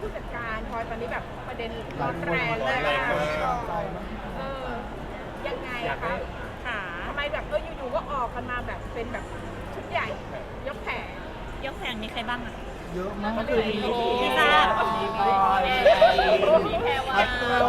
ผู้จัดการพลอยตอนนี้แบบประเด็นร้อนแรงเลยแรงมาก เออยังไงอยาอะกให้คะค่ะทำไมแบบเอออยู่ๆก็ออกกันมาแบบเป็นแบบชุดใหญ่ยกแผง ยกแผงมีใครบ้างอะเยอะมากก็คือมีพี่ทราบมีพลอยมีแพรวา พัตเตอร์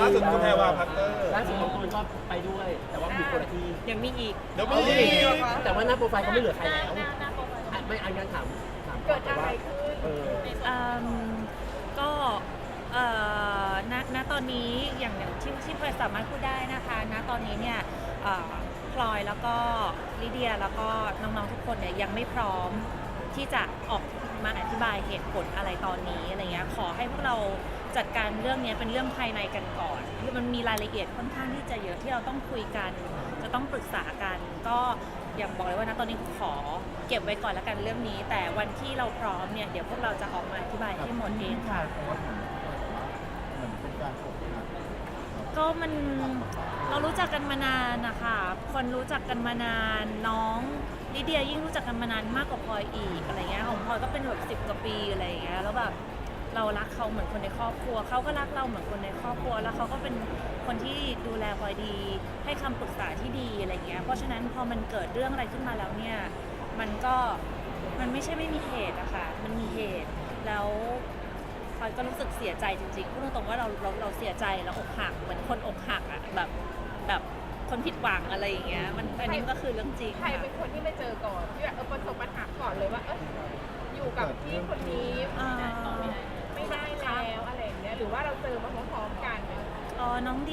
ล่าสุดคุณแพรวาพัตเตอร์ล่าสุดของตูนก็ไปด้วย แต่ว่าอยู่คนละที่ยังมีอีก เดี๋ยวมีอีกแต่ว่าหน้าโปรไฟล์เขาไม่เหลือใครแล้วอะไม่อันนั้นถามถามเกิดอะไรขึ้น เอออืมก็เอ่อณณตอนนี้อย่างอย่างที่ที่พลอยสามารถพูดได้นะคะณตอนนี้เนี่ยเอ่อพลอยแล้วก็ลิเดียแล้วก็น้องๆทุกคนเนี่ยยังไม่พร้อมที่จะออกมาอธิบายเหตุผลอะไรตอนนี้อะไรเงี้ยขอให้พวกเราจัดการเรื่องนี้เป็นเรื่องภายในกันก่อนคือมันมีรายละเอียดค่อนข้างที่จะเยอะที่เราต้องคุยกัน จะต้องปรึกษากัน ก็ อย่างบอกเลยว่านะตอนนี้ขอเก็บไว้ก่อนแล้วกันเรื่องนี้ แต่วันที่เราพร้อมเนี่ยเดี๋ยวพวกเราจะออกมาอธิบายให้หมดเองค่ะเพราะว่าเหมือนเหมือนเป็นการอกหักก็มันเรารู้จักกันมานานนะคะคนรู้จักกันมานานน้องลิเดียยิ่งรู้จักกันมานานมากกว่าพลอยอีกอะไรเงี้ยของพลอยก็เป็นแบบสิบกว่าปีอะไรเงี้ยแล้วแบบ เรารักเขาเหมือนคนในครอบครัว เขาก็รักเราเหมือนคนในครอบครัว แล้วเขาก็เป็นคนที่ดูแลพลอยดี ให้คำปรึกษาที่ดีอะไรเงี้ย เพราะฉะนั้นพอมันเกิดเรื่องอะไรขึ้นมาแล้วเนี่ย มันก็มันไม่ใช่ไม่มีเหตุอะค่ะ มันมีเหตุ แล้วพลอยก็รู้สึกเสียใจจริงๆ พูดตรงๆว่าเราเราเราเสียใจแล้วอกหักเหมือนคนอกหักอะแบบแบบคนผิดหวังอะไรอย่างเงี้ย มันอันนี้ก็คือเรื่องจริงใครค่ะ เป็นคนที่ไม่เจอก่อน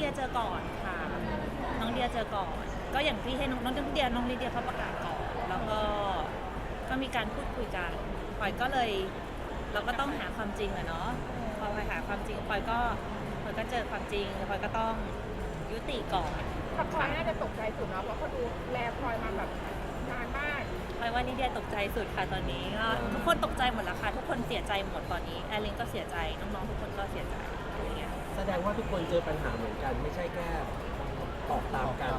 ยเจอก่อนค่ะ น้องเดียเจอก่อน ก็อย่างที่ให้น้องน้องเดียน้องลิเดียเขาประกาศก่อน แล้วก็ก็มีการพูดคุยกันพลอยก็เลย เราก็ต้องหาความจริงอะเนาะพอพลอยหาความจริงพลอยก็พลอยก็เจอความจริงพลอยก็ต้องยุติก่อนถ้าพลอยน่าจะตกใจสุดเนาะเพราะเขาดูแลพลอยมาแบบนานมากพลอยว่าลิเดียตกใจสุดค่ะตอนนี้ก็ทุกคนตกใจหมดแล้วค่ะทุกคนเสียใจหมดตอนนี้แอลลินก็เสียใจน้องๆทุกคนก็เสียใจอะไรเงี้ย แสดงว่าทุกคนเจอปัญหาเหมือนกัน ไม่ใช่แค่ตอบตามกัน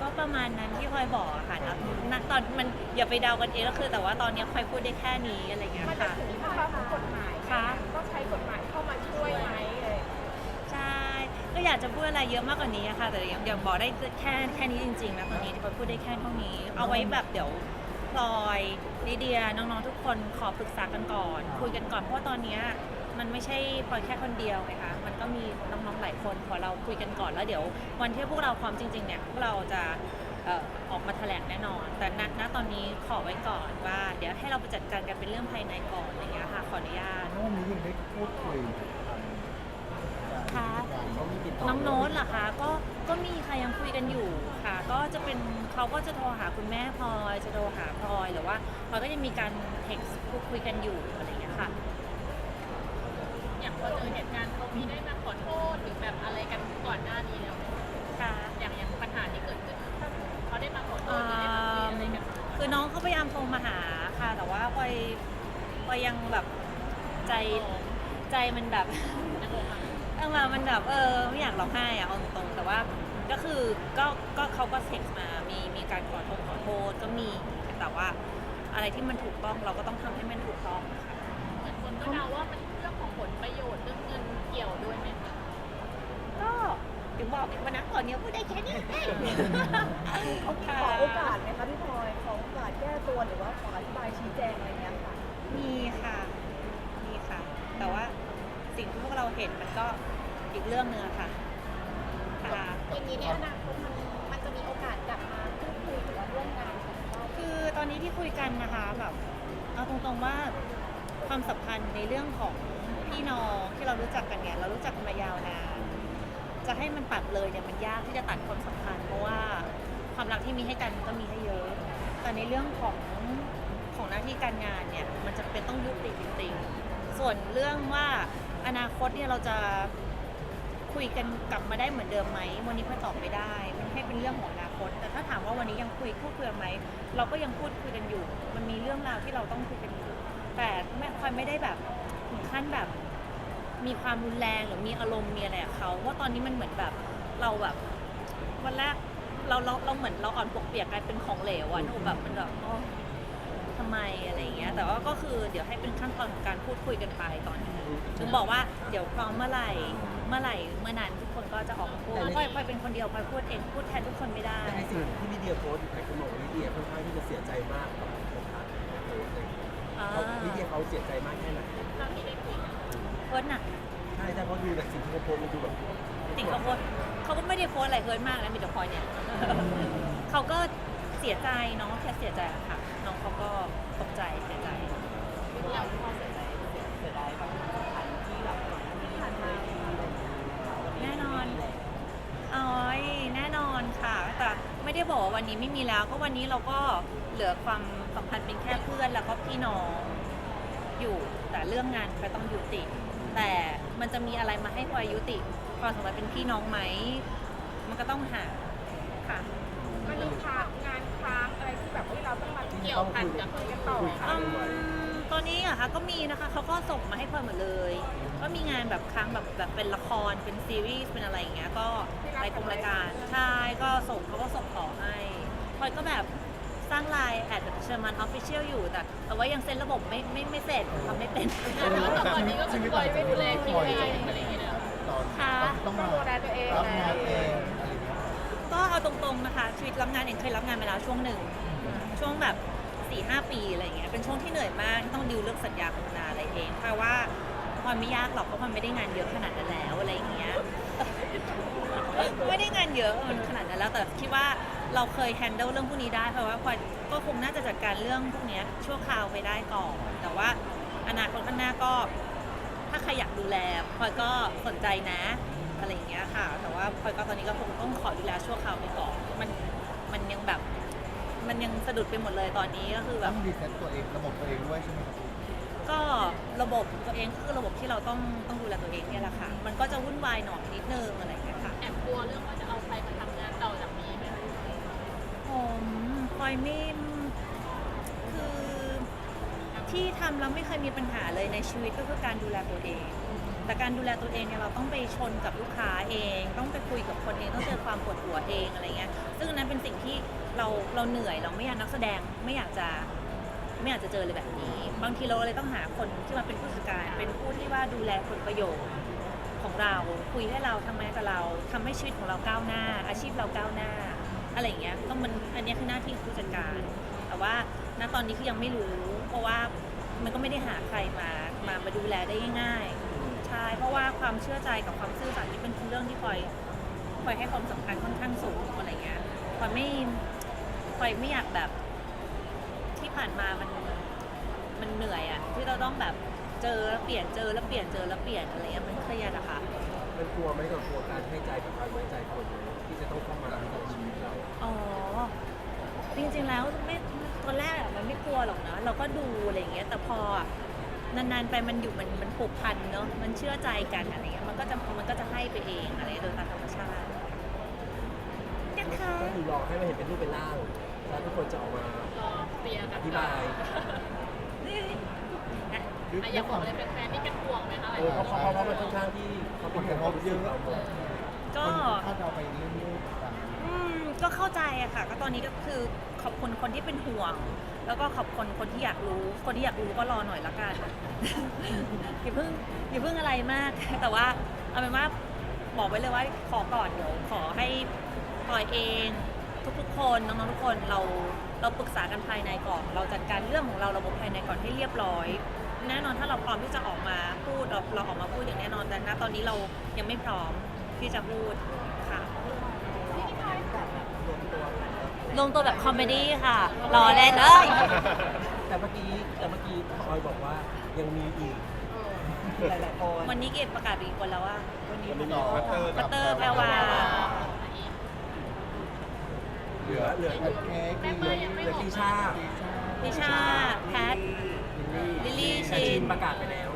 ก็ประมาณนั้นที่พลอยบอกอะค่ะณณตอนมันอย่าไปเดากันเองก็คือ แต่ว่าตอนนี้พลอยพูดได้แค่นี้อะไรเงี้ยมันจะค่ะ ถึงภาวะของกฎหมายไหมค่ะ ต้องใช้กฎหมายเข้ามาช่วยไหมเลยใช่ก็อยากจะพูดอะไรเยอะมากกว่านี้อะค่ะ แต่ยังยังบอกได้แค่แค่นี้จริงๆนะตอนนี้ที่พลอยพูดได้แค่เท่านี้ เอาไว้แบบเดี๋ยว พลอยลิเดียน้องๆทุกคนขอปรึกษากันก่อน คุยกันก่อนเพราะว่าตอนเนี้ยมันไม่ใช่พลอยแค่คนเดียวไงคะมันก็มีน้องๆหลายคนขอเราคุยกันก่อนแล้วเดี๋ยว วันที่พวกเราพร้อมจริงๆเนี่ยพวกเราจะเอ่อออกมาแถลงแน่นอน แต่ณณตอนนี้ขอไว้ก่อนว่า เดี๋ยวให้เราไปจัดการกันเป็นเรื่องภายในก่อนอย่างเงี้ยค่ะขออนุญาตเมื่อวันนี้ยังได้พูดคุยกับทางค่ะเขามีติดต่อน้องโน้ตเหรอคะก็ ก็มีค่ะยังคุยกันอยู่ค่ะ ก็จะเป็นเขาก็จะโทรหาคุณแม่พลอยจะโทรหาพลอยหรือว่าพลอยก็จะมีการเท็กซ์พูดคุยกันอยู่อะไรอย่างเงี้ยค่ะ อย่างพอเจอเหตุการณ์เขามีได้มาขอโทษหรือแบบอะไรกันก่อนหน้านี้แล้วไหมค่ะอย่างอย่างปัญหาที่เกิดขึ้นเขาได้มาขอโทษหรือได้มาคุยอะไรกันคือน้องเขาพยายามโทรมาหาค่ะ แต่ว่าพลอยพลอยยังแบบใจใจมันแบบตั้ง มามันแบบเออไม่อยากร้องไห้อะเอาตรงๆแต่ว่าก็คือก็ก็เขาก็เท็กซ์มา มีมีการขอโทษขอโทษก็มี แต่ว่าอะไรที่มันถูกต้องเราก็ต้องทำให้มันถูกต้องค่ะเหมือนคนก็เดาว่ามันเรื่องของผลประโยชน์เรื่องเงินเกี่ยวด้วยไหมคะก็ถึงบอกอีกวันนั้นก่อนเนี้ยพูดได้แค่นี้เขาขอโอกาสไหมคะพี่พลอยขอโอกาสแก้ตัวหรือว่าขออธิบายชี้แจงอะไรเงี้ยค่ะ มีค่ะ มีค่ะ แต่ว่า สิ่งที่พวกเราเห็นมันก็อีกเรื่องหนึงอะค่ะค่ะ อย่างนี้ในอนาคตมันมันจะมีโอกาสกลับมาพูดคุยหรือว่าร่วมงานของเราคือตอนนี้ที่คุยกันนะคะแบบเอาตรงๆว่าความสัมพันธ์ในเรื่องของพี่น้องที่เรารู้จักกันเนี่ยเรารู้จักกันมายาวนานจะให้มันตัดเลยเนี่ยมันยากที่จะตัดความสัมพันธ์เพราะว่าความรักที่มีให้กันมันก็มีให้เยอะ แต่ในเรื่องของของหน้าที่การงานเนี่ยมันจะเป็นต้องยุติจริงๆส่วนเรื่องว่า อนาคตเนี่ยเราจะคุยกันกลับมาได้เหมือนเดิมไหมวันนี้พลอตอบไม่ได้ มันให้เป็นเรื่องของอนาคต แต่ถ้าถามว่าวันนี้ยังคุยพูดคุยกันไหมเราก็ยังพูดคุยกันอยู่ มันมีเรื่องราวที่เราต้องคุยกันอยู่แต่ไม่พลอยไม่ได้แบบถึงขั้นแบบมีความรุนแรงหรือมีอารมณ์มีอะไรกับเขาเพราตอนนี้มันเหมือนแบบเราแบบวันแรกเราเราเราเหมือนเราอ่อนปวกเปียกกลายเป็นของเหลวอะหนูแบบมันแบบ ทำไมอะไรอย่างเงี้ยแต่แต่ว่าก็คือเดี๋ยวให้เป็นขั้นตอนของการพูดคุยกันไปตอนนี้ถึงบอกว่าเดี๋ยวพร้อมเมื่อไหร่เมื่อไหร่เมื่อนั้นทุกคนก็จะออกมาพูดพลอยพลอยเป็นคนเดียวพลอยพูดเองพูดแทนทุกคนไม่ได้ แต่ในสิ่งที่ลิเดียโพสต์หลายคนบอกว่าลิเดียค่อนข้างที่จะเสียใจมากกับโพสต์นั้นโพสต์เลยอ่า เขาลิเดียเขาเสียใจมากแค่ไหนเท่าที่ได้คุยกันโพสต์หนักใช่ใช่เพราะดูจากสิ่งที่เขาโพสต์มันดูแบบติ่งเขาโพสต์เขาก็ไม่ได้โพสต์อะไรเฮิร์ตมากนะมีแต่พลอยเนี่ย เขาก็เสียใจน้องแค่เสียใจอะค่ะน้อง เขาก็ตกใจเสียใจเราพอเสียใจเสียดายแบบสถานที่แบบก่อนหน้านี้เคยดีอะไรอย่างเงี้ยแน่นอนอ๋อยแน่นอนค่ะ แต่ไม่ได้บอกว่าวันนี้ไม่มีแล้วก็วันนี้เราก็เหลือความสัมพันธ์เป็นแค่เพื่อนแล้วก็พี่น้องอยู่ แต่เรื่องงานก็ต้องยุติ แต่มันจะมีอะไรมาให้พลอยยุติความสัมพันธ์เป็นพี่น้องไหม มันก็ต้องหาค่ะ มันมีค้างงาน ค้างอะไรที่แบบว่าเราต้องมาเกี่ยวพันกับคุยกันต่อคุยค่ะค้างกันไว้ตอนนี้อะคะก็มีนะคะเขาก็ส่งมาให้พลอยหมดเลย ก็มีงานแบบครั้งแบบแบบเป็นละครเป็นซีรีส์เป็นอะไรอย่างเงี้ยก็รายกงรายการใช่ก็ส่งเขาก็ส่งต่อให้พลอยก็แบบสร้างไลน์แอดเชอร์มันออฟฟิเชียลอยู่แต่แต่ว่ายังเซ็นระบบไม่ไม่ไม่เสร็จทำไม่เป็นแล้วตอนนี้ก็คือปล่อยไม่ดูแลทีมเองอะไรอย่างเงี้ย ตอนค่ะ ต้องมาดูแลตัวเองรับแล้งานวเองอะไรอย่าง เงี้ยก็เอาตรงๆนะคะชีวิตรับงานเองเคยรับงานมาแล้วช่วงหนึ่ง ช่วงแบบ4ี่หปีอะไรอย่างเงี้ยเป็นช่วงที่เหนื่อยมากที่ต้องดิวเรื่องสัญญาโฆษณาอะไรเองเพราะว่ามันไม่ยากหรอกเพราะมันไม่ได้งานเยอะขนาดนั้นแล้วอะไรอย่างเงี้ยไม่ได้งานเยอะมันขนาดนั้นแล้วแต่คิดว่าเราเคยแฮนเดิลเรื่องพวกนี้ได้เพราะว่าพลอยก็คงน่าจะจัดการเรื่องพวกเนี้ยชั่วคราวไปได้ก่อน แต่ว่าอนาคตข้างหน้าก็ ถ้าใครอยากดูแลพลอยก็สนใจนะ อะไรอย่างเงี้ยค่ะ แต่ว่าพลอยก็ตอนนี้ก็คงต้องขอดูแลชั่วคราวไปก่อนมันมันยังแบบ มันยังสะดุดไปหมดเลยตอนนี้ก็คือแบต้อบ งรีเซ็ตตัวเองระบบตัวเองด้วยใช่ไหมครับก็ระบบตัวเองก็คือระบบที่เราต้องต้องดูแลตัวเองเนี่ยแหละค่ะ มันก็จะวุ่นวายหน่อยนิดนึงอะไรอย่างเงี้ยค่ะแอบกลัวเรื่องว่าจะเอาใครมาทำงานต่อจากนี้ไหมคะผมพลอยไม่คือที่ทำแล้วไม่เคยมีปัญหาเลยในชีวิตก็คือการดูแลตัวเอง แต่การดูแลตัวเองเนี่ยเราต้องไปชนกับลูกค้าเอง ต้องไปคุยกับคนเองต้องเจอความปวดหัวเองอะไรเงี้ยซึ่งอันนั้นเป็นสิ่งที่เราเราเหนื่อยเราไม่อยากนักแสดงไม่อยากจะไม่อยากจะเจอเลยแบบนี้ บางทีเราเลยต้องหาคนที่มาเป็นผู้จัดการ เป็นผู้ที่ว่าดูแลผลประโยชน์ของเราคุยให้เราทำงานกับเราทำให้ชีวิตของเราก้าวหน้า อาชีพเราก้าวหน้า อะไรอย่างเงี้ยก็มันอันนี้คือหน้าที่ของผู้จัดการ แต่ว่าณตอนนี้คือยังไม่รู้ เพราะว่ามันก็ไม่ได้หาใครมามามาดูแลได้ง่าย ช่เพราะว่าความเชื่อใจกับความซื่อสัตย์นี่เป็นเรื่องที่พลอยพลอยให้ความสำคัญค่อนข้างสูงอะไรเงี้ยพลอยไม่พลอยไม่อยากแบบที่ผ่านมามันมันเหนื่อยอะที่เราต้องแบบเจอแล้วเปลี่ยนเจอแล้วเปลี่ยนเจอแล้วเปลี่ยนอะไรเงี้ยมันเครียดอะค่ะ มันกลัวไหมกับกลัวการให้ใจกับการไว้ใจคนที่จะต้องเข้ามาในชีวิตเราอ๋อ จริงๆแล้วไม่ตอนแรกอะมันไม่กลัวหรอกนะเราก็ดูอะไรอย่างเงี้ยแต่พออะ นานๆไปมันอยู่มันมันผูกพันเนาะมันเชื่อใจกันอะไรเงี้ยมันก็จะมันก็จะให้ไปเองอะไรโดยตามธรรมชาตินะคะก็คือรอให้มันเห็นเป็นรูปเป็นร่างแล้วทุกคนจะออกมารอเคลียร์กัอนธิบายอะอะอยากบอกอะไรแฟนๆที่เป็นห่วงไหมคะหลายเออคนเพราะเพราะเพราะมันค่อนข้างที่เขาเป็นความรู้สึกเราหมดก็คาดเดาไปเรื่อยๆต่างอืมก็เข้าใจอะค่ะ ก็ตอนนี้ก็คือขอบคุณคนที่เป็นห่วง แล้วก็ขอบคุณคนที่อยากรู้ คนที่อยากรู้ก็รอหน่อยละกัน อย่าเพิ่งอย่าเพิ่งอะไรมาก แต่ว่าเอาเป็นว่าบอกไว้เลยว่าขอก่อนเดี๋ยวขอให้ปล่อยเองทุกๆคนน้องๆทุกคนเราเราปรึกษากันภายในก่อน เราจัดการเรื่องของเราระบบภายในก่อนให้เรียบร้อย แน่นอนถ้าเราพร้อมที่จะออกมาพูดเราเราออกมาพูดอย่างแน่นอนแต่ณตอนนี้เรายังไม่พร้อมที่จะพูด ลงตัวแบบคอมเมดี้ค่ะ รอเล่นเอ้ยแต่เมื่อกี้แต่เมื่อกี้พลอยบอกว่ายังมีอีกหลายๆคนวันนี้เกดประกาศไปอีกคนแล้วว่าวันนี้วันนี้มีมีพัตเตอร์พัตเตอร์แพรวาเหลือเหลือๆโอเคแม่คือเป้ยยังไม่เหลือบอกตีชานิชาแพทลิลลี่แต่ชิชินนประกาศไปแล้ว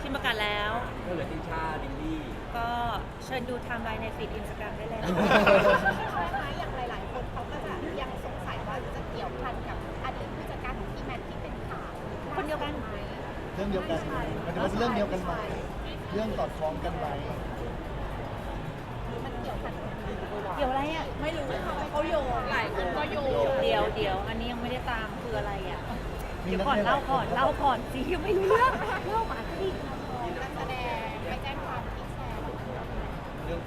ชิมประกาศแล้วก็เหลือตีชาลิลลี่ก็เชิญดูไทม์ไลน์ในฟีดอินสตาแกรมได้เลย รื่องเดียวกันมันจะเป็นเรื่องเดียวกันไหมเรื่องสอดคล้องกันไหมมันเกี่ยวันเดี๋ยวอะไรอะ ไม่รู้เขาโยงหลายคนก็โยงเดี๋ยวเดี๋ยวอันนี้ยังไม่ได้ตามคืออะไรอะเดี๋ยวก่อนเล่าก่อนเล่าก่อนสิยังไม่รู้เรื่องเล่ามาสินักแสดงไปแจ้งความที่แชร์เรื่อง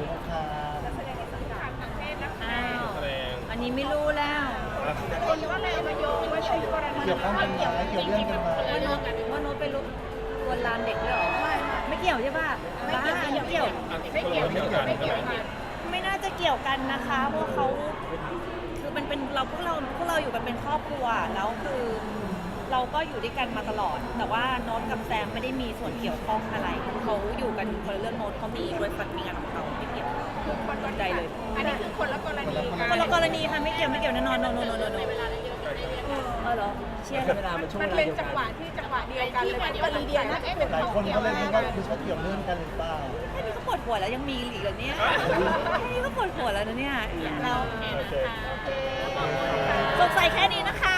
ลูกค้านักแสดงในสังกัดทางเพศนะคะอ้าวแสดงอันนี้ไม่รู้แล้ว คนก็เลยมาโยงว่าใช่กรณีเกี่ยวข้องกันไหมเกี่ยวเรื่องกันไหม ว่าโน้ตว่าโน้ตไปลุกลวนลามเด็กด้วยเหรอไม่ไม่เกี่ยวใช่ป่ะบ้าไม่เกี่ยว ไม่เกี่ยวไม่เกี่ยวไม่เกี่ยวกันไม่น่าจะเกี่ยวกันนะคะเพราะเขาคือมันเป็นเราพวกเราพวกเราอยู่กันเป็นครอบครัวแล้วคือ เราก็อยู่ด้วยกันมาตลอด แต่ว่าโน้ตกับแซมไม่ได้มีส่วนเกี่ยวข้องอะไรเขาอยู่กันคนละเรื่องโน้ตเขามีด้วยฟันมีงานของเขา ไม่เกี่ยวคนใจเลย อันนี้คือคนละกรณีกันคนละกรณีค่ะไม่เกี่ยวไม่เกี่ยวแน่นอนโนโนโนโนโนเออเหรอเชียร์เวลามันช่วงมัเวนลาเป็นเดียวจักังนหวะที่จังหวะเดียวกันเลยกรณีเดียวนะเอ๊ะเป็นหลายของคนเกี่ยก็วเลยกัคิดนว่าคือเขาเกี่ยวเรื่องกันหรือเปล่าแค่นี้ก็ปวดหัวแล้วยังมีอีกเหรอเนี่ยแค่นี้ก็ปวดหัวแล้วนะเนี่ยเราโอเค สงสัยแค่นี้นะคะ